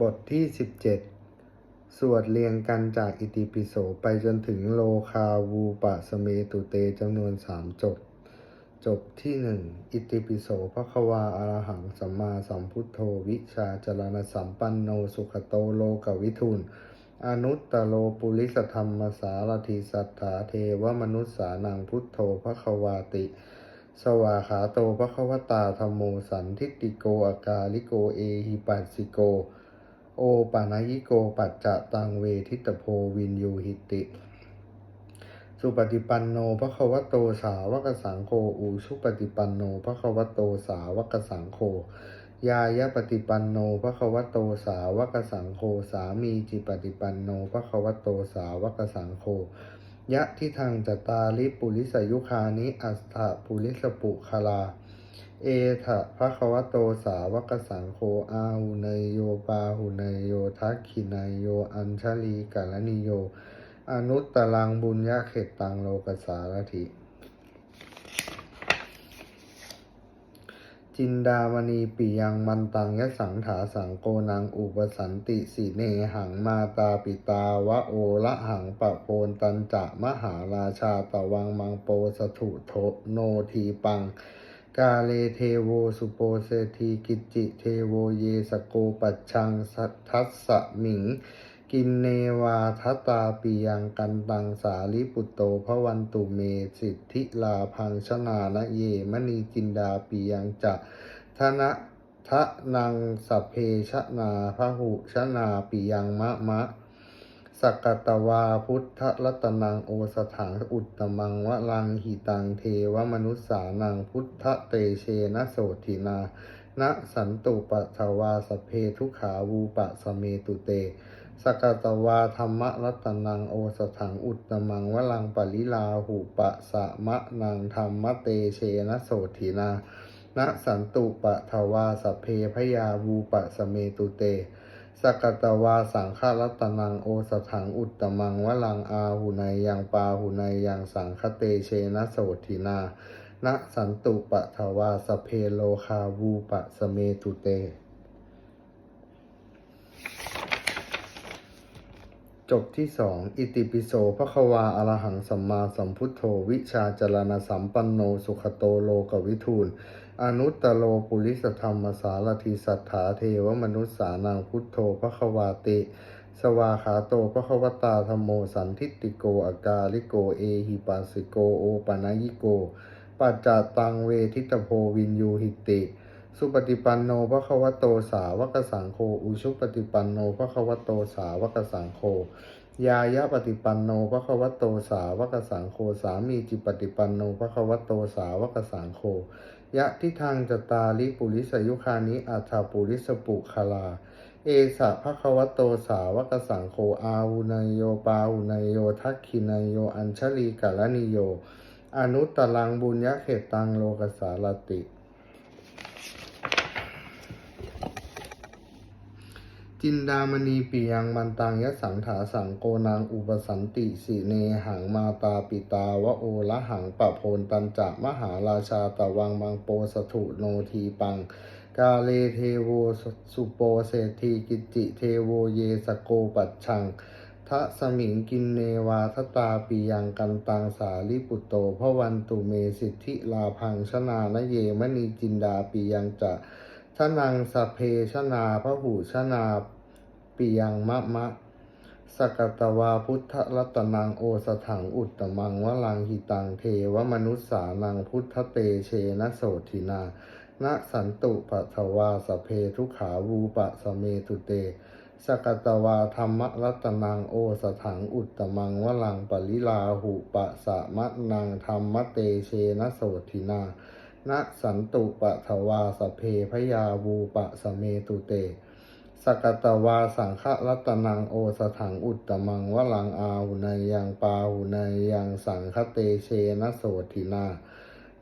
บทที่ 17 สวดเรียงกันจากอิติปิโสไปจนถึงโลคาวูปะสเมตุเตจำนวนสามจบ จบที่หนึ่งอิติปิโสภควาอรหังสัมมาสัมพุทโธวิชาจรณสัมปันโนสุขโตโลกวิทูลอนุตตโลปุริสธรรมสารถิสัทธาเทวมนุษสานังพุทโธภควาติ สวาขาโตภควตาธรรมโมสันทิติโกอากาลิโกเอหิปัสสิโก โอปานายิโกปัจจะตังเวทิตโพวินยูหิติ สุปฏิปันโนภควโตสาวกสังโฆอุชุปฏิปันโนภควโตสาวกสังโฆยายะปฏิปันโนภควโตสาวกสังโฆสามีจิปฏิปันโนภควโตสาวกสังโฆยะทิทางจตาลิปุริสยุคานิอัสถะปุริสปุคลา เอถะภะควะโตสาวกสังโฆอาหุเนยโยปาหุเนยโยทักขินายโย อัญชลีกาลนิโย อนุตตรังบุญญาเขตตังโลกสารถิ จินดามณีปิยังมันตังยะสังถาสังโกนังอุปสันติสีเนหังมาตาปิตาวะโอละหังปะโพนตันจะมหาราชาตะวังมังโปสถุโทโนทีปัง กาเลเทโวสุโปเซทีกิจิเทโวเยสโกปัชชังสัทัสสะหมิง กินเนวาทตาปิยังกันตังสาลิปุตโตพระวันตุเมสิทธิลาพังชนานะเยมณีจินดาปิยังจะทนะทะนังสพเพชนาพระหุชนาปิยังมะมะ สกตวาพุทธรัตนังโอสถังอุตตมังวะลังหิตังเทวมนุษสานังพุทธเตเชนะโสทินานะสันตุปัทวาสเพทุขาวูปะสเมตุเต สกตวาธรรมรัตนังโอสถังอุตตมังวะลังปลิลาหูปะสะมะนังธรรมเตเชนะโสทินานะสันตุปะทวาสเพพยาวูปะสเมตุเต สกตวาสังฆรัตนังโอสถังอุตตมังวลังอาหุนายยังปาหุนายยังสังคเตเชนะโสทินาณสันตุปะทวาสเพโลคาวูปะสเมตุเต จบที่สองอิติปิโสภควาอรหังสัมมาสัมพุทโธวิชาจรณสัมปันโนสุขโตโลกวิทูล อนุตตโลปุริสธรรมสารทิสัทธาเทวมนุษสานังพุทโธภควาติ สวาขาโตภควตาธรรมโมสันทิติโกอากาลิโกเอหิปัสสิโกโอปานายิโก ปัจจตังเวทิตโพวินยูหิติ สุปฏิปันโนภควโตสาวกสังโฆอุชุปฏิปันโนภควโตสาวกสังโฆยายะปฏิปันโนภควโตสาวกสังโฆสามีจิปฏิปันโนภควโตสาวกสังโฆยะทิทางจตาลิปุริสยุคานิอัฏฐปุริสปุคลา เอสะภควโตสาวกสังโฆอาวุนโยปาวุนโยทักขินโยอัญชลีกาลนิโย อนุตตรังบุญญาเขตตังโลกสารติ จินดามณีปิยังมันตังยสังถาสังโกนางอุปสันติสีเนหังมาตาปิตาวะโอละหังปะโพนตันจะมหาราชาตะวังมังโปสถุโนทีปัง กาเลเทโวสุโปเศรษฐีกิจิเทโวเยสโกปัชชังทะสมิงกินเนวาทตาปิยังกันตังสาลิปุตโตพระวันตุเมสิทธิลาพังชนานเยมณีจินดาปิยังจะ ทนังสเพชนาพระหูชนาปิยังมะมะ สกตวาพุทธรัตนังโอสถังอุตตมังวลังหิตังเทวมนุษสานังพุทธเตเชนะโสทินานะสันตุปัทวาสเพทุขาวูปะสเมตุเต สกตวาธรรมรัตนังโอสถังอุตตมังวลังปลิลาหุปะสะมะนังธรรมเตเชนะโสทินานะสันตุปะทวาสเพพยาวูปะสเมตุเต สกตวาสังฆรัตนังโอสถังอุตตมังวลังอาหุนยังปาหุนยังสังคเตเชนะโสทินา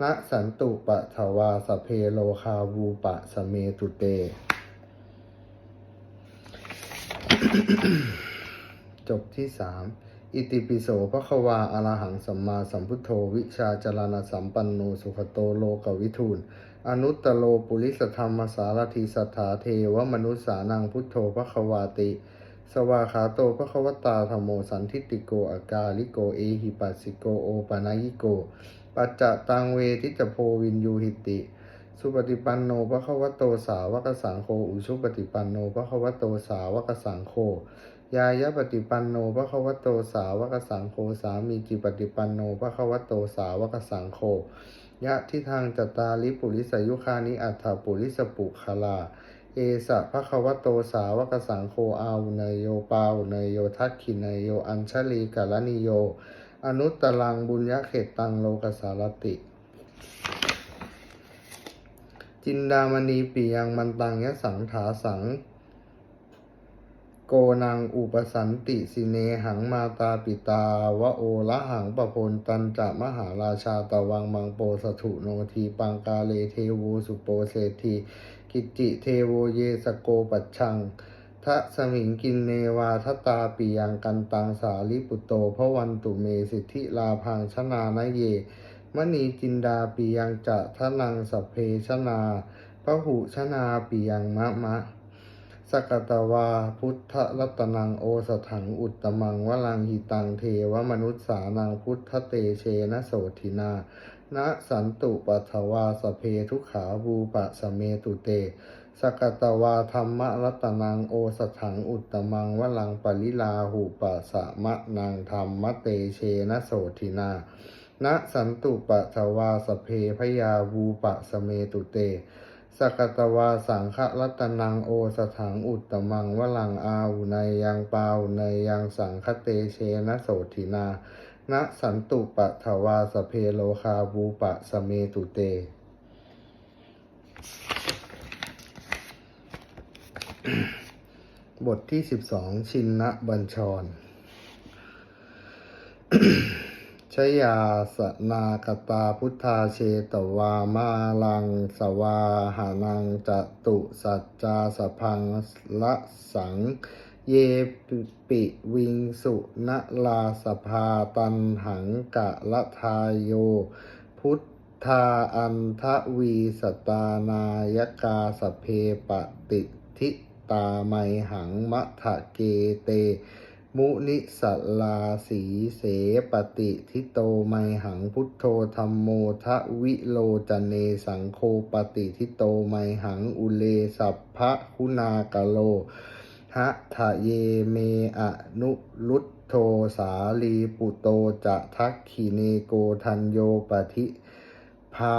นะสันตุปะทวาสเพโลคาวูปะสเมตุเต จบที่สาม อิติปิโสภะควาอรหังสัมมาสัมพุทโธวิชาจารณสัมปันโนสุขโตโลกวิทูล อนุตตโลปุริสธรรมสารถิสัทธาเทวมนุสสานังพุทโธภะควาติ สวาขาโตภะควตาธรรมโมสันทิติโกอากาลิโกเอหิปัสสิโกโอปานายิโก ปัจจตังเวทิจโพวินยูหิติ สุปฏิปันโนภะควโตสาวกสังโฆอุชุปฏิปันโนภะควโตสาวกสังโฆ ยายะปฏิปันโนภะควโตสาวกสังโฆสามีจิปฏิปันโนภะควโตสาวกสังโฆยะทิทางจตาลิปุริสยุคานิอัฏฐปุริสปุคลา เอสะภะควโตสาวกสังโฆอาวเนโยปาวเนโยทักขินโยอัญชลีกาลนิโย อนุตตรังบุญญเขตตังโลกสารติ จินดามณีปิยังมันตังยะสังถาสัง โกนังอุปสันติสิเนหังมาตาปิตาวะโอละหังปะพลตันจะมหาราชาตวังมังโปสถุโนทีปังกาเลเทโวสุโปเศรษฐีกิจิเทโวเยสโกปัชชังทะสมิงกินเนวาทตาปิยังกันตังสาลิปุตโตพระวันตุเมสิทธิลาพังชนานเย มณีจินดาปิยังจะทะนังสเพชนาพระหุชนาปิยังมะมะ สกตวา พุทธรัตนังโอสถังอุตตมังวลังหิตังเทวมนุษสานังพุทธเตเชนะโสทินานะสันตุปัทวาสเพทุขาบูปะสะเมตุเต สกตวาธรรมรัตนังโอสถังอุตตมังวลังปลิลาหูปะสะมะนังธรรมเตเชนะโสทินานะสันตุปัทวาสเพพยาวูปะสะเมตุเต สกตวาสังฆรัตนังโอสถังอุตตมังวลังอาวุในยังปาวในยังสังคเตเชนะโสทินานะสันตุปะทวาสเพโลคาบูปะสเมตุเต บทที่สิบสองชินนะบัญชร ชยาสนากตาพุทธาเชตวามาลังสวาหานังจตุสัจจาสพังละสัง เยปิวิงสุนลาสภาตันหังกะละทายโย พุทธาอันทวีสตานายกาสเพปฏิทิตาไมหังมะทะเกเต มุนิสลาสีเสปฏิทิโตไมหังพุทโธธรรมโมทะวิโลจเนสังโฆปฏิทิโตไมหังอุเลสัพพะคุณากะโลหะทะเยเมอะนุลุตโทสาลีปุโตจะทักขีเนโกทันโยปฏิ พา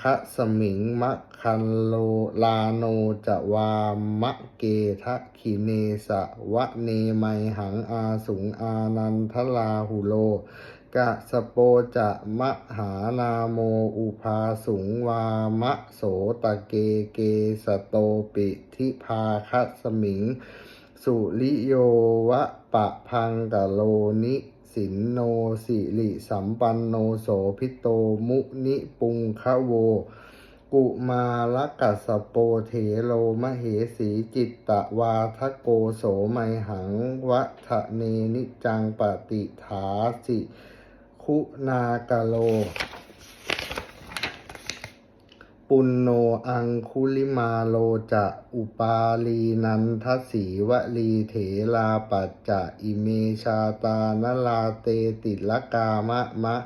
คะสมิงมะคันโลลาโนจะวามะเกทะขีเนสะวะเนไมหังอาสุงอานันทลาหุโลกะสโปจะมะหานาโมอุภาสุงวามะโสตะเกเกสโตปิทิพาคัสมิง สุริโยวะปะพังกะโลนิ สินโนสิริสัมปันโนโสพิโตมุนิปุงคะโว กุมาลกัสโปเถโลมเหสีจิตตะวาทโกโสไมหังวัฒเนนิจังปฏิถาสิ คุณากะโล ปุณโนอังคุลิมาโลจะอุปาลีนันทสีวลีเถลาปัจจะอิเมชาตานลาเตติลกามะมะ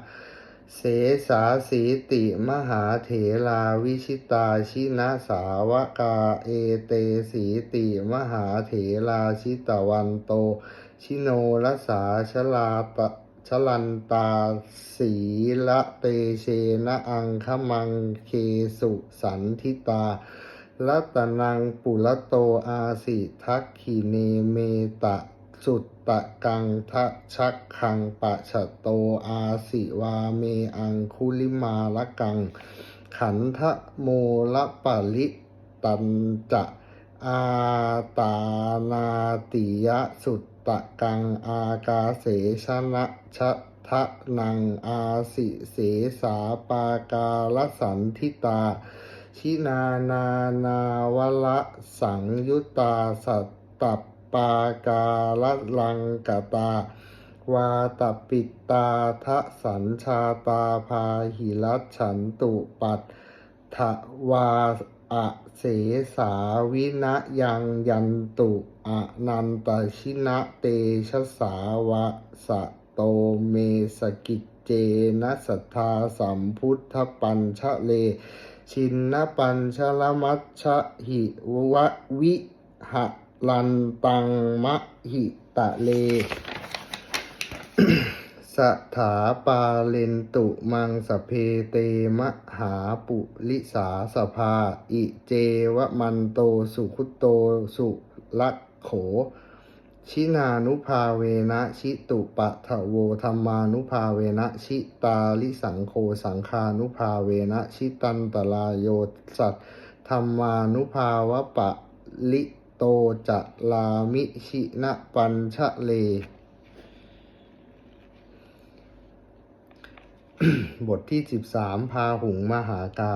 เสสาสีติมหาเถลาวิชิตาชินะสาวกาเอเตสีติมหาเถลาชิตวันโต ชิโนรสาชลาปะ ชลันตาสีละเตเชนะอังคมังเคสุสันทิตารัตนังปุระโตอาสิทักขีเนเมตะสุตตะกังทะชักคังปะชะโตอาสิวาเมอังคุลิมาละกัง ขันทะโมละปะลิตันจะอาตานาติยะสุต ตะกังอากาเสชนะชะทะนังอาสิเสสาปากาลสันทิตา ชินานานาวละสังยุตตาสัตตปปากาลลังกตาวาตปิตาทะสัญชาตาพาหิรัชันตุปัตถวา อะเสสาวินะยังยันตุอนันตชินะเตชะสาวะสะโตเมสกิจเจนะสัทธาสัมพุทธปัญชะเล ชินนปัญชลมัชชะหิวะวิหะลันตังมะหิตะเล สถาปาเลนตุมังสเพเตมหาปุริสาสภา อิเจวมันโตสุขุโตสุลักโข ชินานุภาเวนะชิตุปะทะโวธรรมานุภาเวนะชิตาลิสังโฆสังคานุภาเวนะชิตันตลาโยสัตธรรมานุภาวะปะลิโตจะลามิชินะปัญชะเล บทที่ 13 พาหุงมหากา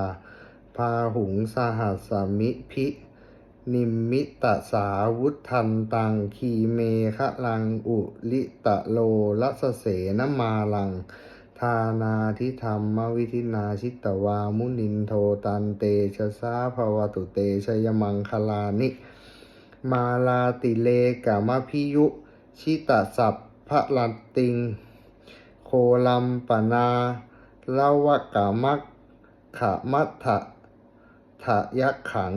พาหุงสหัสมิพิ นิมมิตสาวุธันตังคีเมคะลังอุลิตะโลลัสเสนมาลัง ทานาทิธรรมวิธินาชิตวามุนินโทตันเตชะสาภวตุเตชยมังคลานิ มาลาติเลกามพิยุ ชิตสัพพะลันติง โคลัมปนาลาวกามักขะมัทธะทะยะขัง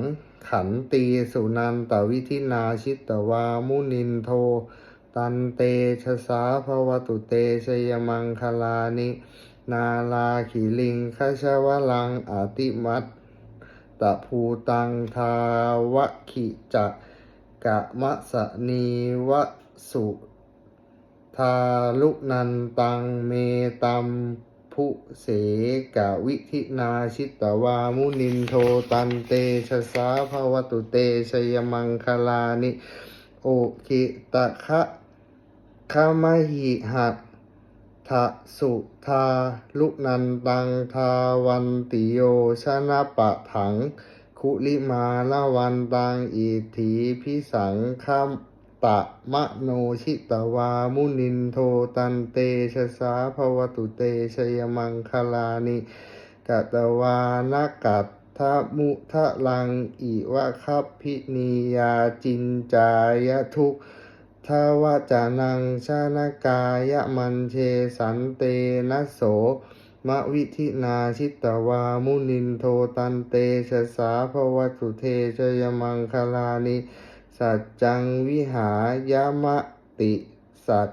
ขันตีสุนันตวิธินาชิตวามุนินโท ตันเตชะสาภวตุเตชยมังคลานิ นาลาขิลิงคชวลังอติมัตตะภูตังทาวะขิจักกะมะสนีวะสุ ทาลุนันตังเมตัมพุเสกะวิธินาชิตวามุนินโทตันเตชะสาภวตุเตชยมังคลานิ โอคิตะคะขมหิหัตทะสุทาลุนันตังทาวันติโยชนะปะถัง คุลิมาละวันตังอิถีพิสังคัม ตะมะโนชิตวามุนินโทตันเตชะสาภวตุเตชยมังคลานิกัตวานกัตทะมุทะลังอิวะคัพพินียาจินจายทุกทวจานังชานกายะมันเชสันเตนะโสมะวิธินาชิตวามุนินโทตันเตชะสาภวตุเทชยมังคลานิ สัจจังวิหายามะติสัจ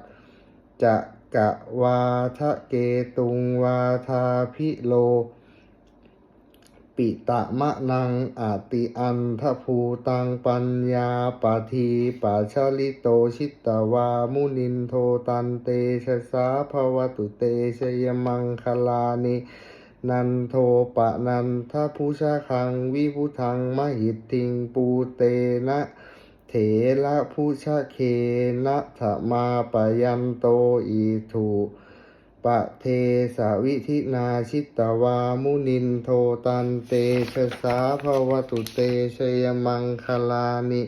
จะกะวาทะเกตุงวาทาพิโล ปิตะมะนังอาติอันทภูตังปัญญาปาทีปัชลิโตชิตวามุนินโทตันเตชะสาภวตุเตชยมังคลานินันโทปะนันทภูชาคังวิพุทังมหิตติงปูเตนะ เถระผู้ชะเคนะธมาปยันโตอีถูปะเทสาวิธินาชิตวามุนินโทตันเตชะสาภวตุเตชยมังคลานิ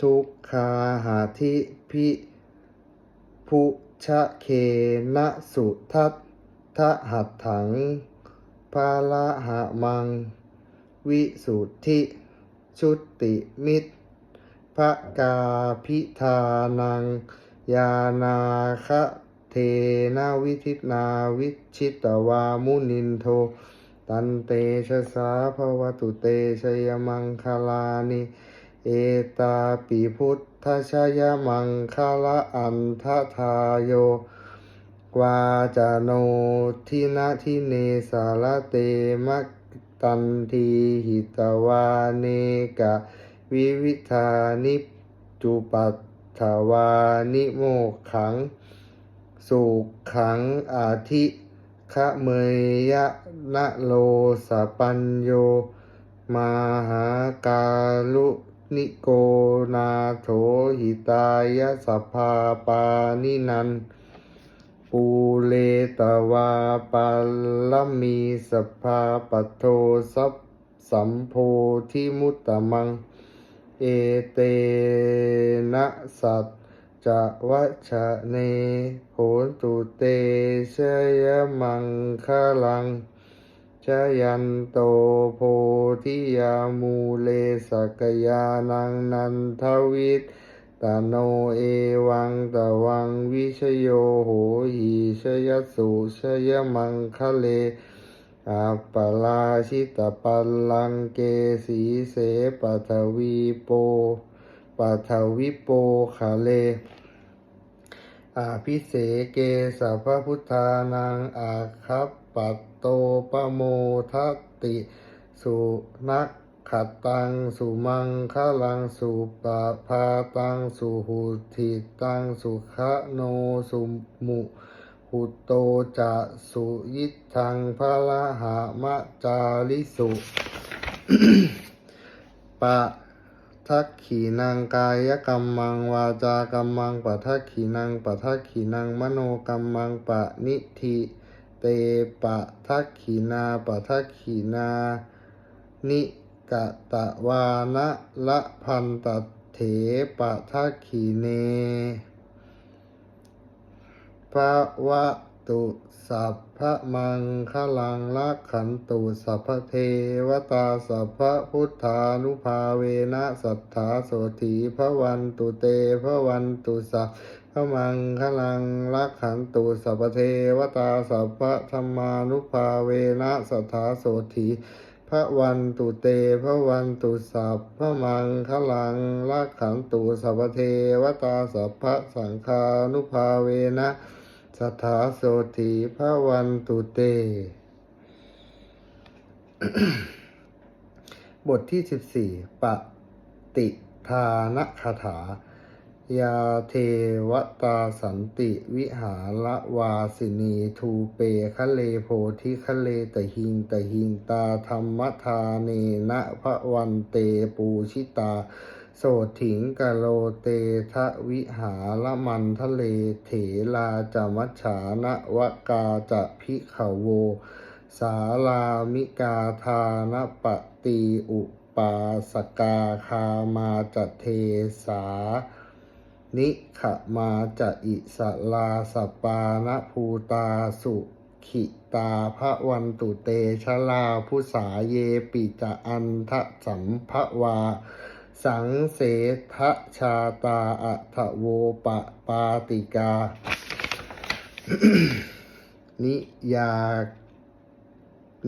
ทุกขาหาธิพิพุชะเคนะสุทัตทะหัตถังภาละหะมัง วิสุทธิ ชุติมิตร ระกาพิธานัง ยานาคะเทนาวิทินาวิชิตวามุนินโท ตันเตชะสาภวตุเตชยมังคลานิเอตาปิพุทธชยมังคละอันทธาโยกวาจาโนทินาทิเนสารเตมะตันทีหิตวาเนกะ วิวิธานิจุปัฏฐวานิโมขัง สุขังอาทิคะเมยะนะโลสปัญโยมหากาลุนิโกนาโถหิตายะสภาปานินันปูเลตวาปาลมีสภาปโทสัพสัมโพธิมุตตมัง เอเตนะสัตจะวัชเนโหตุเตชยมังคลังชยันโตโพธิยามูเลสกยานังนันทวิตตโนเอวังตวังวิชโยโหหีชยสุชยมังคะเล อาปลาชิตปัลลังเกสีเสปัทวีโปปัทวิโปคะเลอาภิเสเกสัพพพุทธานังอาคัปปัตโตปโมทัตติสุนักขัดตังสุมังคะลังสุปะพาตังสุหุทิตังสุขะโนสุมุ หุโตจะสุยิทังพะละหามะจาริสุ ปะทักขีนังกายกรรมังวาจากรรมังปะทักขีนังปะทักขีนังมโนกรรมังปะนิธิเตปะทักขีนาปะทักขีนา นิกะตะวานะละพันตเถปะทักขีเน ภะวะตุสัพพะมังคะลังละขันตุสัพพเทวตาสัพพะพุทธานุภาเวนะสัทธาโสถีพระวันตุเตพระวันตุสัพพะมังคะลังละขันตุสัพพเทวตาสัพพะธรรมานุภาเวนะสัทธาโสถีพระวันตุเตพระวันตุสัพพะมังคะลังละขันตุสัพพเทวตาสัพพะสังฆานุภาเวนะ สถาโสถีพระวันตุเต บทที่สิบสี่ปฏิทานคาถา ยาเทวตาสันติวิหารวาสินีทูเปคะเลโพธิคะเลตหิงตหิงตาธรรมทาเนนะพระวันเตปูชิตา โสถิงกะโลเตทะวิหารมันทะเลเถลาจามัชฉานะวะกาจะพิขโว สาลามิกาทานปตีอุปาสกาคามาจะเทสานิขมาจะอิสลาสปานภูตาสุขิตาพระวันตุเตชลาผู้สาเยปิจะอันทะสัมภวา สังเสทชาตาอัทโวปะปาติกา นิยา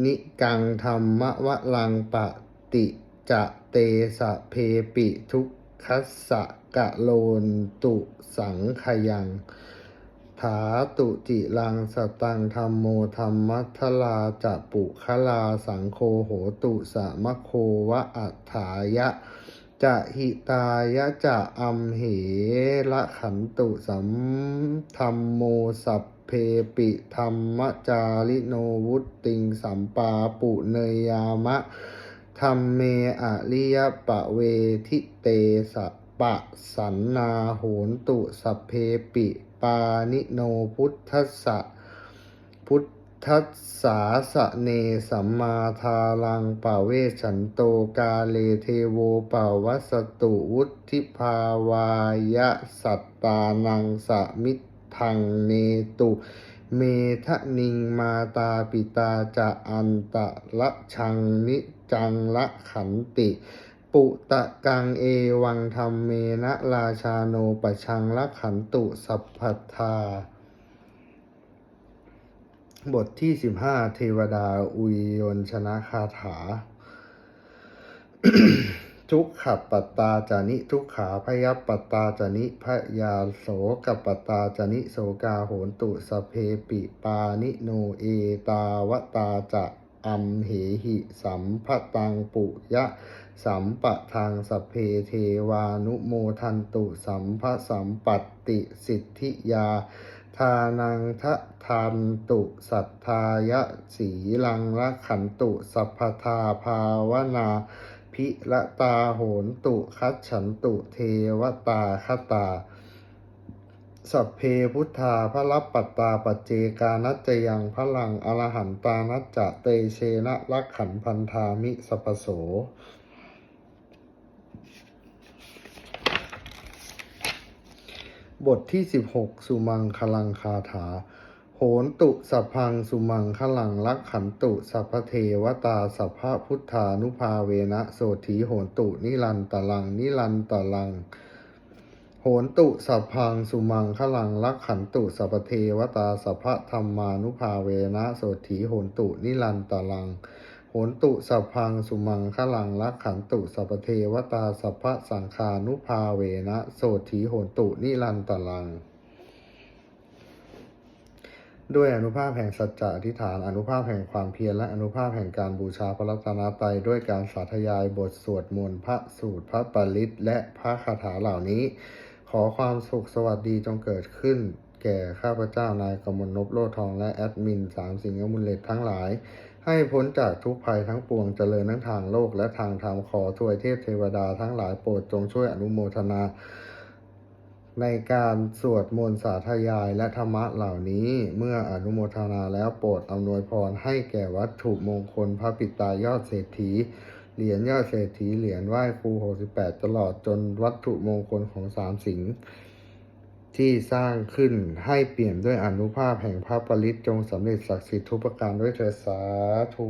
นิกังธรรมวะลังปะติจะเตสะเพปิทุกคัสสะกะโลนตุสังขยังถาตุจิลังสตังธรรมโมธรรมัทลาจะปุคลาสังโคโหตุสะมะโควะอัฏฐายะ จะหิตายะจะอัมเหละขันตุสัมธรรมโมสัพเพปิธรรมจาริโนวุตติงสัมปาปุเนยามะธรรมเมอริยปะเวทิเตสะปะสันนาโหนตุสัพเพปิปานิโนพุทธสะพุทธ สสาสะเนสัมมาทาลังปะเวชันโตกาเลเทโวปาวัสตุวุธิภาวายะสัตตานังสะมิทังเนตุ เมทะนิงมาตาปิตาจะอันตะละชังนิจังละขันติ ปุตะกังเอวังธรรมเมนะราชาโนปะชังละขันตุสัพพทธา บทที่สิบห้าเทวดาอุยยนชนะคาถา ทุกขปัตตาจานิ ทุกขาพยัปปัตตาจานิพยาโสกปัตตาจานิโสกาโหนตุสเพปิปานิโนเอตาวตาจะอัมเหหิสัมภตังปุยะ สัมปะทางสเพเทวานุโมทันตุสัมภสัมปัตติสิทธิยา ทานังทะทันตุสัทธายะสีลังละขันตุสัพพทาภาวนาพิละตาโหนตุคัจฉันตุเทวตาคตา สัพเพพุทธาพระรับปัตตาปัจเจกานัจยังพลังอรหันตานัจจะเตเชนะลักขันพันธามิสปโส บทที่ 16 สุมังคลังคาถา โหนตุสัพพังสุมังคลังลักขันตุสัพเทวตาสัพพะพุทธานุภาเวนะโสถีโหนตุนิรันตลังนิรันตลังโหนตุสัพพังสุมังคลังลักขันตุสัพเทวตาสัพพะธรรมานุภาเวนะโสถีโหนตุนิรันตลัง โหนตุสัพพังสุมังคลังลักขันตุสัพเทวตาสัพพะสังคานุภาเวนะโสถีโหนตุนิรันตลัง ด้วยอนุภาพแห่งสัจจะอธิษฐานอนุภาพแห่งความเพียรและอนุภาพแห่งการบูชาพระรัตนตรัยด้วยการสาธยายบทสวดมนต์พระสูตรพระปริตและพระคาถาเหล่านี้ ขอความสุขสวัสดีจงเกิดขึ้นแก่ข้าพเจ้านายกมลนพโลทองและแอดมินสามสิงห์มุลเลตทั้งหลาย ให้พ้นจากทุกภัยทั้งปวงเจริญทั้งทางโลกและทางธรรมขอทวยเทพเทวดาทั้งหลายโปรดจงช่วยอนุโมทนา ในการสวดมนต์สาธยายและธรรมะเหล่านี้ เมื่ออนุโมทนาแล้วโปรดอำนวยพรให้แก่วัตถุมงคลพระปิตายอดเศรษฐีเหรียญยอดเศรษฐีเหรียญไหว้ครู68 ตลอดจนวัตถุมงคลของสามสิงห์ ที่สร้างขึ้นให้เปลี่ยนด้วยอนุภาพแห่งพระปริตจงสำเร็จศักดิ์สิทธิ์ทุกประการด้วยเถิดสาธุ